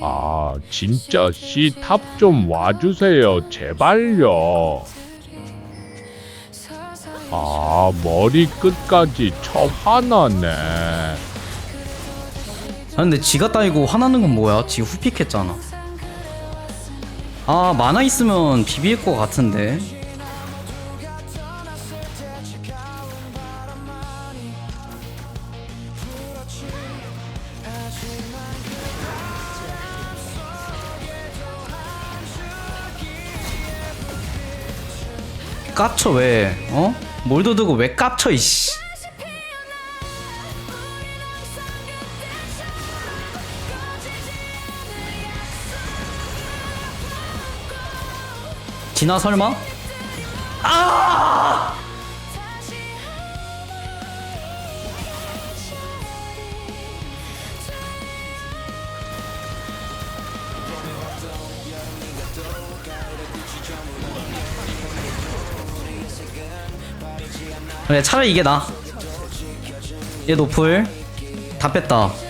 아, 진짜 C 탑좀 와주세요. 제발요. 아, 머리 끝까지 쳐 화나네. 아 근데 지가 따이고 화나는 건 뭐야? 지 후픽했잖아. 아 만화 있으면 비빌 것 같은데. 깝쳐 왜? 어? 몰도 두고 왜 깝쳐 이씨. 지나 설마? 아! 그래 차라리 이게 나. 얘 노플 다 뺐다.